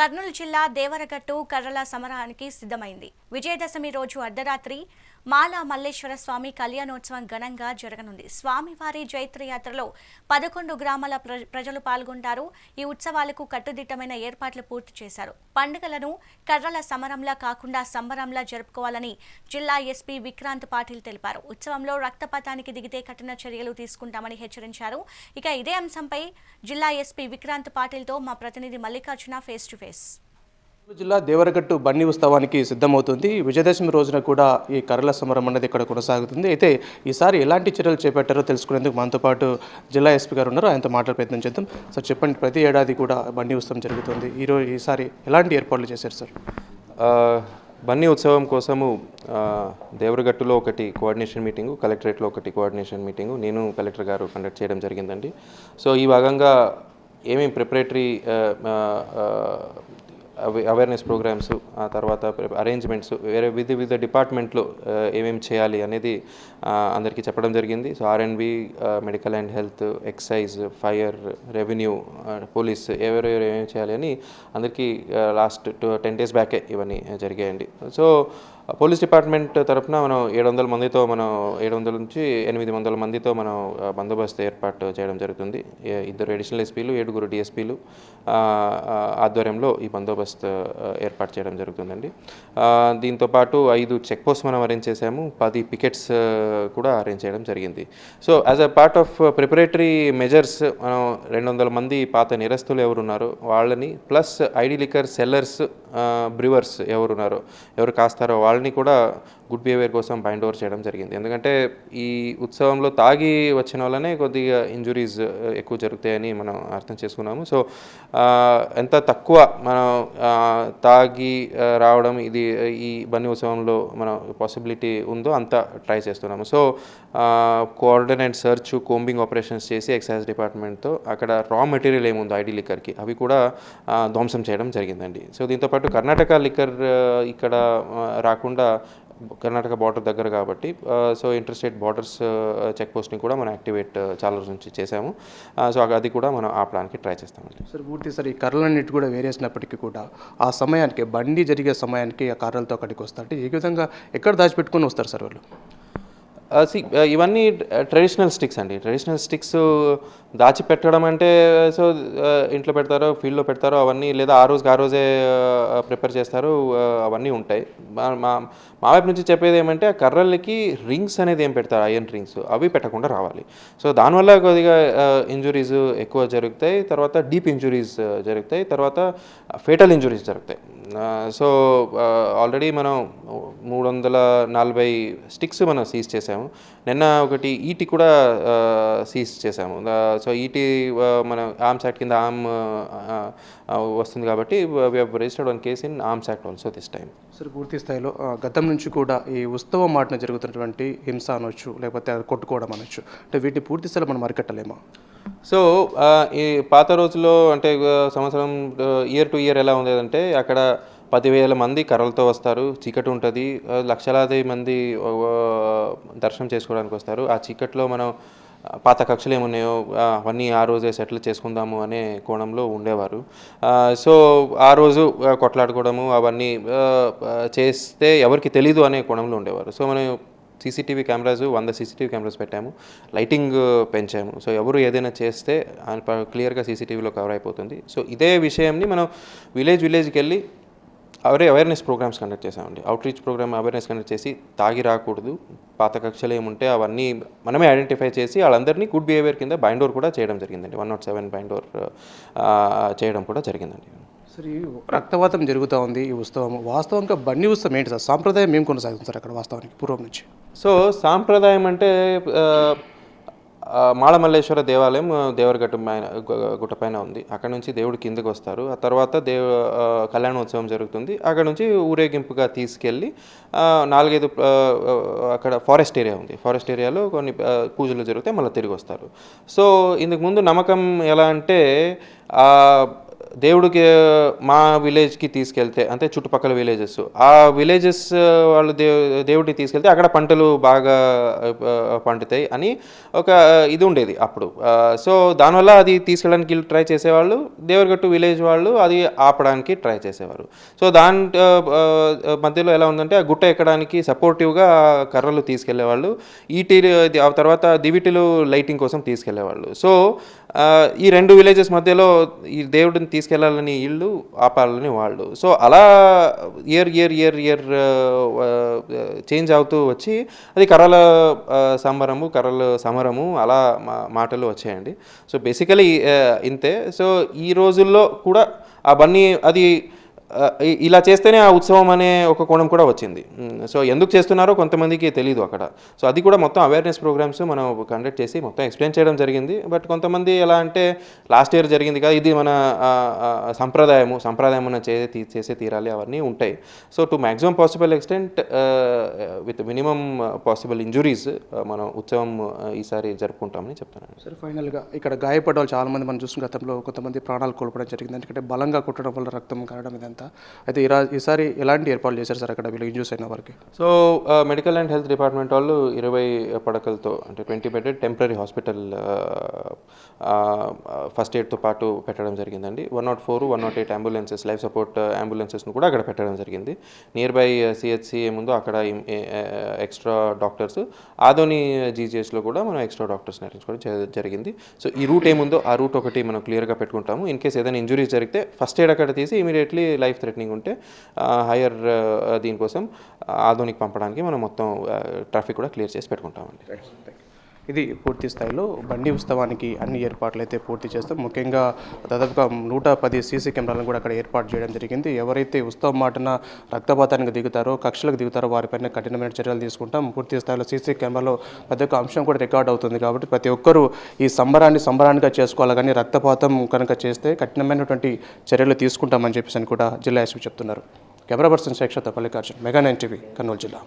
కర్నూలు జిల్లా దేవరగట్టు కర్రల సమరానికి సిద్ధమైంది. విజయదశమి రోజు అర్ధరాత్రి మాల మల్లేశ్వర స్వామి కళ్యాణోత్సవం ఘనంగా జరగనుంది. స్వామివారి జైత్రయాత్రలో పదకొండు గ్రామాల ప్రజలు పాల్గొంటారు. ఈ ఉత్సవాలకు కట్టుదిట్టమైన ఏర్పాట్లు పూర్తి చేశారు. పండుగలను కర్రల సమరంలా కాకుండా సంబరంలా జరుపుకోవాలని జిల్లా ఎస్పీ విక్రాంత్ పాటిల్ తెలిపారు. ఉత్సవంలో రక్తపాతానికి దిగితే కఠిన చర్యలు తీసుకుంటామని హెచ్చరించారు. ఇక ఇదే అంశంపై జిల్లా ఎస్పీ విక్రాంత్ పాటిల్తో మా ప్రతినిధి Mallikarjuna face to face Kurnool జిల్లా దేవరగట్టు బండి ఉత్సవానికి సిద్ధమవుతుంది. విజయదశమి రోజున కూడా ఈ కర్రల సమరం అనేది ఇక్కడ కొనసాగుతుంది. అయితే ఈసారి ఎలాంటి చర్యలు చేపట్టారో తెలుసుకునేందుకు మనతో పాటు జిల్లా ఎస్పీ గారు ఉన్నారు. ఆయనతో మాట్లాడే ప్రయత్నం చేద్దాం. సార్ చెప్పండి ప్రతి ఏడాది కూడా బండి ఉత్సవం జరుగుతుంది. ఈరోజు ఈసారి ఎలాంటి ఏర్పాట్లు చేశారు సార్? బన్నీ ఉత్సవం కోసము దేవరగట్టులో ఒకటి కోఆర్డినేషన్ మీటింగు కలెక్టరేట్లో ఒకటి కోఆర్డినేషన్ మీటింగు. నేను కలెక్టర్ గారు కండక్ట్ చేయడం జరిగిందండి. సో ఈ భాగంగా ఏమేమి ప్రిపరేటరీ అవేర్నెస్ ప్రోగ్రామ్స్ ఆ తర్వాత అరేంజ్మెంట్స్ వేరే వివిధ వివిధ డిపార్ట్మెంట్లో ఏమేమి చేయాలి అనేది అందరికీ చెప్పడం జరిగింది. So R N B medical and health excise fire revenue police ఎవరెవరు ఏమేమి చేయాలి అని అందరికీ లాస్ట్ టెన్ డేస్ బ్యాకే ఇవన్నీ జరిగాయండి. సో పోలీస్ డిపార్ట్మెంట్ తరఫున మనం ఏడు వందల మందితో మనం ఏడు వందల నుంచి ఎనిమిది వందల మందితో మనం బందోబస్తు ఏర్పాటు చేయడం జరుగుతుంది. ఇద్దరు అడిషనల్ ఎస్పీలు ఏడుగురు డిఎస్పీలు ఆధ్వర్యంలో ఈ బందోబస్తు ఏర్పాటు చేయడం జరుగుతుందండి. దీంతోపాటు దీంతో పాటు ఐదు చెక్ పోస్ట్ మనం అరేంజ్ చేసాము పది పికెట్స్ కూడా అరేంజ్ చేయడం జరిగింది. So as a part of preparatory measures మనం రెండు వందల మంది పాత నిరస్తులు ఎవరున్నారో వాళ్ళని plus ID liquor sellers brewers ఎవరున్నారో ఎవరు కాస్తారో వాళ్ళని కూడా గుడ్ బిహేవియర్ కోసం బైండ్ ఓవర్ చేయడం జరిగింది. ఎందుకంటే ఈ ఉత్సవంలో తాగి వచ్చిన వల్లనే కొద్దిగా ఇంజురీస్ ఎక్కువ జరుగుతాయని మనం అర్థం చేసుకున్నాము. సో ఎంత తక్కువ మనం తాగి రావడం ఇది ఈ బన్నీ ఉత్సవంలో మన పాసిబిలిటీ ఉందో అంత ట్రై చేస్తున్నాము. So coordinate search combing operations చేసి ఎక్సైజ్ డిపార్ట్మెంట్తో అక్కడ రా మెటీరియల్ ఏముందో ఐడి లిక్కర్కి అవి కూడా ధ్వంసం చేయడం జరిగిందండి. సో దీంతోపాటు కర్ణాటక లిక్కర్ ఇక్కడ రాకుండా కర్ణాటక బార్డర్ దగ్గర కాబట్టి so inter state borders check పోస్ట్ని కూడా మనం యాక్టివేట్ చాలా రోజుల నుంచి చేసాము సో అది కూడా మనం ఆపడానికి ట్రై చేస్తామండి. సార్ పూర్తి సార్ ఈ కర్రలన్నిటి కూడా వేరేసినప్పటికీ కూడా ఆ సమయానికి బండి జరిగే సమయానికి ఆ కర్రలతో అక్కడికి వస్తారు అంటే ఏ విధంగా ఎక్కడ దాచిపెట్టుకొని వస్తారు సార్ వాళ్ళు? ఇవన్నీ ట్రెడిషనల్ స్టిక్స్ అండి. ట్రెడిషనల్ స్టిక్స్ దాచిపెట్టడం అంటే సో ఇంట్లో పెడతారో ఫీల్డ్లో పెడతారో అవన్నీ లేదా ఆ రోజుకి ఆ రోజే ప్రిపేర్ చేస్తారు అవన్నీ ఉంటాయి. మా మా మా వైపు నుంచి చెప్పేది ఏమంటే ఆ కర్రలకి రింగ్స్ అనేది ఏం పెడతారు? Iron rings. అవి పెట్టకుండా రావాలి. సో దానివల్ల కొద్దిగా ఇంజురీస్ ఎక్కువ జరుగుతాయి. తర్వాత డీప్ ఇంజురీస్ జరుగుతాయి. తర్వాత ఫేటల్ ఇంజురీస్ జరుగుతాయి. సో ఆల్రెడీ మనం మూడు వందల నలభై స్టిక్స్ మనం సీజ్ చేసాము. నిన్న ఒకటి ఈటి కూడా సీజ్ చేసాము సో ఈటి మన ఆర్మ్స్ యాక్ట్ కింద ఆర్మ్ వస్తుంది కాబట్టి registered one case in arms act also this time sir పూర్తి స్థాయిలో గతం నుంచి కూడా ఈ ఉత్సవం మాటన జరుగుతున్నటువంటి హింస అనొచ్చు లేకపోతే కొట్టుకోవడం అనొచ్చు అంటే వీటిని పూర్తి స్థాయిలో మనం అరికట్టలేమా? సో ఈ పాత రోజుల్లో అంటే సంవత్సరం ఇయర్ టు ఇయర్ ఎలా ఉండేదంటే అక్కడ పదివేల మంది కర్రలతో వస్తారు. చీకటి ఉంటుంది. లక్షలాది మంది దర్శనం చేసుకోవడానికి వస్తారు. ఆ చీకట్లో మనం పాత కక్షలు ఏమున్నాయో అవన్నీ ఆ రోజే సెటిల్ చేసుకుందాము అనే కోణంలో ఉండేవారు. సో ఆ రోజు కొట్లాడుకోవడము అవన్నీ చేస్తే ఎవరికి తెలీదు అనే కోణంలో ఉండేవారు. సో మనం సీసీటీవీ కెమెరాస్ వంద సీసీటీవీ కెమెరాస్ పెట్టాము. లైటింగ్ పెంచాము. సో ఎవరు ఏదైనా చేస్తే క్లియర్గా సీసీటీవీలో కవర్ అయిపోతుంది. సో ఇదే విషయంని మనం విలేజ్ విలేజ్కి వెళ్ళి అవరే అవేర్నెస్ ప్రోగ్రామ్స్ కండక్ట్ చేసామండి outreach programme awareness conduct చేసి తాగి రాకూడదు. పాత కక్షలు ఏముంటే అవన్నీ మనమే ఐడెంటిఫై చేసి వాళ్ళందరినీ గుడ్ బిహేవియర్ కింద బైండోర్ కూడా చేయడం జరిగిందండి. వన్ నాట్ సెవెన్ బైండోర్ చేయడం కూడా జరిగిందండి. సార్ ఈ రక్తవాతం జరుగుతూ ఉంది ఈ ఉత్సవం. వాస్తవంగా బండి ఉత్సవం ఏంటి సార్? సాంప్రదాయం మేము కొనసాగుతుంది సార్ అక్కడ వాస్తవానికి పూర్వం నుంచి? సో సాంప్రదాయం అంటే మాళమల్లేశ్వర దేవాలయం దేవరగట్టు పైన గుట్ట పైన ఉంది. అక్కడ నుంచి దేవుడు కిందకు వస్తారు. ఆ తర్వాత దేవ కళ్యాణోత్సవం జరుగుతుంది. అక్కడ నుంచి ఊరేగింపుగా తీసుకెళ్ళి నాలుగైదు అక్కడ ఫారెస్ట్ ఏరియా ఉంది. ఫారెస్ట్ ఏరియాలో కొన్ని పూజలు జరిగితే మళ్ళీ తిరిగి వస్తారు. సో ఇందుకు ముందు నమ్మకం ఎలా అంటే దేవుడికి మా విలేజ్కి తీసుకెళ్తే అంటే చుట్టుపక్కల విలేజెస్ ఆ విలేజెస్ వాళ్ళు దేవు దేవుడికి తీసుకెళ్తే అక్కడ పంటలు బాగా పండుతాయి అని ఒక ఇది ఉండేది అప్పుడు. సో దానివల్ల అది తీసుకెళ్ళడానికి ట్రై చేసేవాళ్ళు దేవరగట్టు విలేజ్ వాళ్ళు అది ఆపడానికి ట్రై చేసేవారు. సో దాని మధ్యలో ఎలా ఉందంటే ఆ గుట్ట ఎక్కడానికి సపోర్టివ్గా కర్రలు తీసుకెళ్ళేవాళ్ళు ఈటీ ఆ తర్వాత దివిటిలు లైటింగ్ కోసం తీసుకెళ్ళేవాళ్ళు సో ఈ రెండు విలేజెస్ మధ్యలో ఈ దేవుడిని తీసుకెళ్ళాలని ఇళ్ళు ఆపాలని వాళ్ళు. సో అలా year year year year change అవుతూ వచ్చి అది కర్రల సంబరము కర్రల సమరము అలా మాటలు వచ్చాయండి. సో బేసికలీ ఇంతే. సో ఈ రోజుల్లో కూడా ఆ బన్నీ అది ఇలా చేస్తేనే ఆ ఉత్సవం అనే ఒక కోణం కూడా వచ్చింది. సో ఎందుకు చేస్తున్నారో కొంతమందికి తెలియదు అక్కడ. సో అది కూడా మొత్తం అవేర్నెస్ ప్రోగ్రామ్స్ మనం కండక్ట్ చేసి మొత్తం ఎక్స్ప్లెయిన్ చేయడం జరిగింది. బట్ కొంతమంది ఎలా అంటే లాస్ట్ ఇయర్ జరిగింది కదా ఇది మన సంప్రదాయము సంప్రదాయం మన చే తీ- చేసే తీరాలి అవన్నీ ఉంటాయి. So to maximum possible extent with minimum possible injuries మనం ఉత్సవం ఈసారి జరుపుకుంటామని చెప్తున్నాను. సార్ ఫైనల్గా ఇక్కడ గాయపడ్డ వాళ్ళు చాలామంది మనం చూసిన గతంలో కొంతమంది ప్రాణాలు కోల్పోవడం జరిగింది. ఎందుకంటే బలంగా కొట్టడం వల్ల రక్తం కారడం ఇదంతా. అయితే ఈరా ఈసారి ఎలాంటి ఏర్పాట్లు చేశారు సార్ అక్కడ వీళ్ళు ఇంజూస్ అయిన వారికి? So medical and health department వాళ్ళు ఇరవై పడకలతో అంటే twenty bedded temporary hospital first ఎయిడ్తో పాటు పెట్టడం జరిగిందండి. One nought four one nought eight ambulances life support అంబులెన్సెస్ను కూడా అక్కడ పెట్టడం జరిగింది. నియర్ బై సిహెచ్సి ఏముందో అక్కడ ఎక్స్ట్రా డాక్టర్స్ ఆదోని జీజీఎస్లో కూడా మనం ఎక్స్ట్రా డాక్టర్స్ని నేర్చుకోవడం జరిగింది. సో ఈ రూట్ ఏముందో ఆ రూట్ ఒకటి మనం క్లియర్గా పెట్టుకుంటాము. ఇన్ కేస్ ఏదైనా ఇంజురీస్ జరిగితే ఫస్ట్ ఎయిడ్ అక్కడ తీసి ఇమీడియట్లీ లైఫ్ థ్రెటనింగ్ ఉంటే హయ్యర్ దీనికోసం ఆధునిక్ పంపడానికి మనం మొత్తం ట్రాఫిక్ కూడా క్లియర్ చేసి పెట్టుకుంటామండి. ఇది పూర్తి స్థాయిలో బండి ఉత్సవానికి అన్ని ఏర్పాట్లు అయితే పూర్తి చేస్తాం. ముఖ్యంగా దాదాపుగా నూట పది సీసీ కెమెరాలను కూడా అక్కడ ఏర్పాటు చేయడం జరిగింది. ఎవరైతే ఉత్సవం మాటన రక్తపాతానికి దిగుతారో కక్షలకు దిగుతారో వారిపైన కఠినమైన చర్యలు తీసుకుంటాం. పూర్తి స్థాయిలో సీసీ కెమెరాలో ప్రతి ఒక్క అంశం కూడా రికార్డ్ అవుతుంది కాబట్టి ప్రతి ఒక్కరూ ఈ సంబరాన్ని సంబరానిగా చేసుకోవాలి. కానీ రక్తపాతం కనుక చేస్తే కఠినమైనటువంటి చర్యలు తీసుకుంటామని చెప్పేసి అని కూడా జిల్లా ఎస్పీ చెప్తున్నారు. Camera person శేక్షత Mallikarjun mega nine TV Kurnool జిల్లా.